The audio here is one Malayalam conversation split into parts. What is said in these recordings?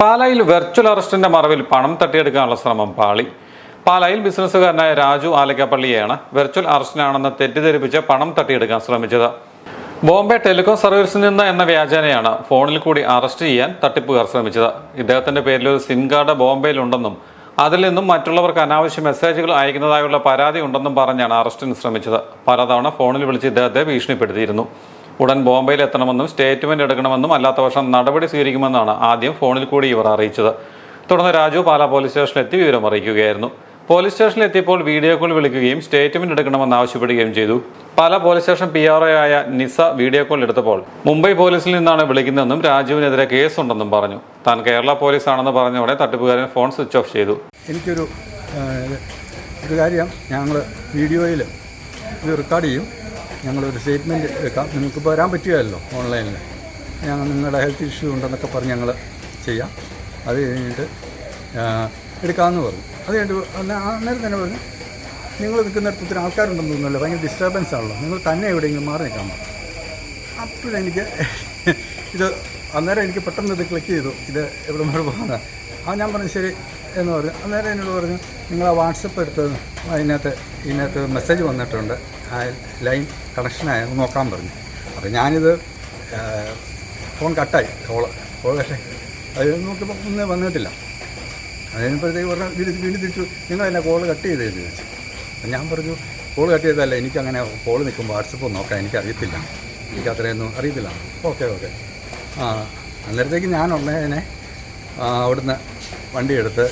പാലായിൽ വെർച്വൽ അറസ്റ്റിന്റെ മറവിൽ പണം തട്ടിയെടുക്കാനുള്ള ശ്രമം പാളി. പാലായിൽ ബിസിനസ്സുകാരനായ രാജു ആലക്കാപ്പള്ളിയാണ് വെർച്വൽ അറസ്റ്റിനാണെന്ന് തെറ്റിദ്ധരിപ്പിച്ച് പണം തട്ടിയെടുക്കാൻ ശ്രമിച്ചത്. ബോംബെ ടെലികോം സർവീസിൽ നിന്ന് എന്ന വ്യാജേനയാണ് ഫോണിൽ കൂടി അറസ്റ്റ് ചെയ്യാൻ തട്ടിപ്പുകാർ ശ്രമിച്ചത്. ഇദ്ദേഹത്തിന്റെ പേരിൽ ഒരു സിം കാർഡ് ബോംബെയിലുണ്ടെന്നും അതിൽ നിന്നും മറ്റുള്ളവർക്ക് അനാവശ്യ മെസ്സേജുകൾ അയക്കുന്നതായുള്ള പരാതി ഉണ്ടെന്നും പറഞ്ഞാണ് അറസ്റ്റിന് ശ്രമിച്ചത്. പലതവണ ഫോണിൽ വിളിച്ച് ഇദ്ദേഹത്തെ ഭീഷണിപ്പെടുത്തിയിരുന്നു. ഉടൻ ബോംബെയിൽ എത്തണമെന്നും സ്റ്റേറ്റ്മെന്റ് എടുക്കണമെന്നും അല്ലാത്ത പക്ഷം നടപടി സ്വീകരിക്കുമെന്നാണ് ആദ്യം ഫോണിൽ കൂടി ഇവർ അറിയിച്ചത്. തുടർന്ന് രാജു പാലാ പോലീസ് സ്റ്റേഷനിലെത്തി വിവരം അറിയിക്കുകയായിരുന്നു. പോലീസ് സ്റ്റേഷനിൽ എത്തിയപ്പോൾ വീഡിയോ കോൾ വിളിക്കുകയും സ്റ്റേറ്റ്മെന്റ് എടുക്കണമെന്ന് ആവശ്യപ്പെടുകയും ചെയ്തു. പല police station P R O ആയ നിസ വീഡിയോ കോൾ എടുത്തപ്പോൾ മുംബൈ പോലീസിൽ നിന്നാണ് വിളിക്കുന്നതെന്നും രാജുവിനെതിരെ കേസുണ്ടെന്നും പറഞ്ഞു. താൻ കേരള പോലീസ് ആണെന്ന് പറഞ്ഞതോടെ തട്ടിപ്പുകാരൻ ഫോൺ സ്വിച്ച് ഓഫ് ചെയ്തു. എനിക്കൊരു ഒരു കാര്യം ഞങ്ങൾ വീഡിയോയിൽ റെക്കോർഡ് ചെയ്യും. ഞങ്ങളൊരു സ്റ്റേറ്റ്മെന്റ് എടുക്കാം. നിങ്ങൾക്ക് വരാൻ പറ്റുകയല്ലോ ഓൺലൈനിൽ ഞങ്ങൾ നിങ്ങളുടെ ഹെൽത്ത് ഇഷ്യൂ ഉണ്ടെന്നൊക്കെ പറഞ്ഞ് ഞങ്ങൾ ചെയ്യാം. അത് കഴിഞ്ഞിട്ട് എടുക്കാമെന്ന് പറഞ്ഞു. അത് കഴിഞ്ഞിട്ട് അന്നേരം തന്നെ പറഞ്ഞു. നിങ്ങൾ നിൽക്കുന്നിടത്ത് ആൾക്കാരുണ്ടെന്ന് തോന്നുന്നല്ലോ ഭയങ്കര ഡിസ്റ്റർബൻസ് ആണല്ലോ. നിങ്ങൾ തന്നെ എവിടെയെങ്കിലും മാറി നിൽക്കാൻ പറഞ്ഞു അപ്പോഴെനിക്ക് ഇത് അന്നേരം എനിക്ക് പെട്ടെന്ന് ഇത് ക്ലിക്ക് ചെയ്തു. ഇത് എവിടെ മാറി പോകുന്നത് ആ ഞാൻ പറഞ്ഞു ശരി എന്ന് പറഞ്ഞു. അന്നേരം എന്നോട് പറഞ്ഞു നിങ്ങൾ ആ വാട്സപ്പ് എടുത്ത് അതിനകത്ത് ഇതിനകത്ത് മെസ്സേജ് വന്നിട്ടുണ്ട്. ആ ലൈൻ കണക്ഷനായ നോക്കാൻ പറഞ്ഞു. അപ്പോൾ ഞാനിത് ഫോൺ കട്ടായി കോൾ കോൾ പക്ഷേ അത് നോക്കിയപ്പോൾ ഒന്നും വന്നിട്ടില്ല. അതിനപ്പോഴത്തേക്ക് പറഞ്ഞാൽ പറഞ്ഞു വീണ്ടും വീണ്ടും തിരിച്ചു. നിങ്ങൾ എന്നെ കോൾ കട്ട് ചെയ്തതെന്ന് ചോദിച്ചു. അപ്പം ഞാൻ പറഞ്ഞു കോൾ കട്ട് ചെയ്തതല്ല എനിക്കങ്ങനെ കോൾ നിൽക്കുമ്പോൾ വാട്സപ്പ് നോക്കാൻ എനിക്കറിയത്തില്ല. എനിക്ക് അത്രയൊന്നും അറിയത്തില്ല. Okay okay. ആ അന്നേരത്തേക്ക് ഞാൻ ഉടനെ അവിടുന്ന് വണ്ടി എടുത്ത്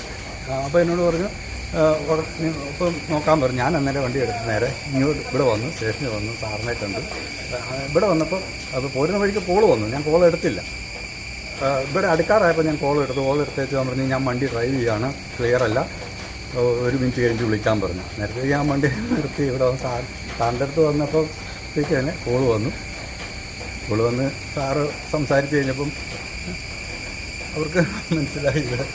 അപ്പോൾ എന്നോട് പറഞ്ഞു ഇപ്പം നോക്കാൻ പറഞ്ഞു ഞാൻ അന്നേരം വണ്ടി എടുത്ത് നേരെ ഇങ്ങോട്ട് ഇവിടെ വന്നു സ്റ്റേഷനിൽ വന്നു സാറിനെ കണ്ടു. ഇവിടെ വന്നപ്പോൾ അത് പോരുന്ന വഴിക്ക് കോൾ വന്നു. ഞാൻ കോൾ എടുത്തില്ല. ഇവിടെ അടുക്കാറായപ്പോൾ ഞാൻ കോൾ എടുത്തു. കോൾ എടുത്തേച്ച് ഞാൻ പറഞ്ഞു ഞാൻ വണ്ടി ഡ്രൈവ് ചെയ്യാണ്. ക്ലിയർ അല്ല. ഒരു മിനിറ്റ് കഴിഞ്ഞ് വിളിക്കാൻ പറഞ്ഞു. നേരത്തെ ഞാൻ വണ്ടി നിർത്തി. ഇവിടെ വന്ന് സാർ സാറിന്റെ അടുത്ത് വന്നപ്പോൾ തന്നെ കോൾ വന്നു. കോൾ വന്ന് സാറ് സംസാരിച്ച് കഴിഞ്ഞപ്പം അവർക്ക് മനസ്സിലായി ഇവിടെ.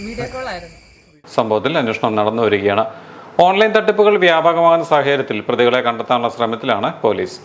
വീഡിയോ കോൾ ആയിരുന്നു. സംഭവത്തിൽ അന്വേഷണം നടന്നു വരികയാണ്. ഓൺലൈൻ തട്ടിപ്പുകൾ വ്യാപകമാകുന്ന സാഹചര്യത്തിൽ പ്രതികളെ കണ്ടെത്താനുള്ള ശ്രമത്തിലാണ് പോലീസ്.